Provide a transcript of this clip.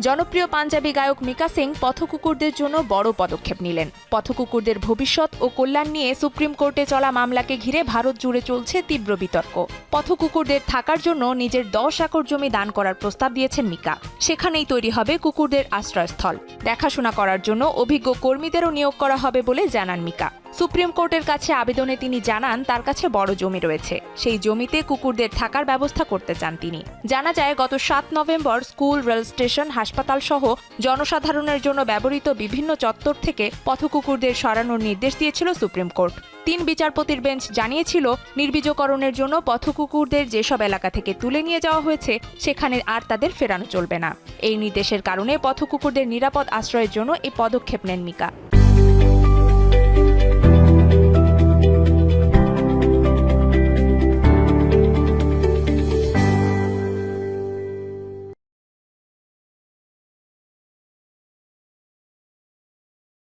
জনপ্রিয় পাঞ্জাবি গায়ক মিকা সিং পথকুকুরদের জন্য বড় পদক্ষেপ নিলেন। পথকুকুরদের ভবিষ্যৎ ও কল্যাণ নিয়ে সুপ্রিম কোর্টে চলা মামলাকে ঘিরে ভারত জুড়ে চলছে তীব্র বিতর্ক। পথকুকুরদের থাকার জন্য নিজের দশ একর জমি দান করার প্রস্তাব দিয়েছেন মিকা। সেখানেই তৈরি হবে কুকুরদের আশ্রয়স্থল। দেখাশোনা করার জন্য অভিজ্ঞ কর্মীদেরও নিয়োগ করা হবে বলে জানান মিকা। সুপ্রিম কোর্টের কাছে আবেদনে তিনি জানান, তার কাছে বড় জমি রয়েছে। সেই জমিতে কুকুরদের থাকার ব্যবস্থা করতে চান তিনি। জানা যায়, গত সাত নভেম্বর স্কুল, রেল স্টেশন হাসপাতাল সহ জনসাধারণের জন্য ব্যবহৃত বিভিন্ন চত্বর থেকে পথকুকুরদের সরানোর নির্দেশ দিয়েছিল সুপ্রিম কোর্ট। তিন বিচারপতির বেঞ্চ জানিয়েছিল, নির্বীজকরণের জন্য পথকুকুরদের যেসব এলাকা থেকে তুলে নিয়ে যাওয়া হয়েছে, সেখানে আর তাদের ফেরানো চলবে না। এই নির্দেশের কারণে পথকুকুরদের নিরাপদ আশ্রয়ের জন্য এই পদক্ষেপ নেন মিকা।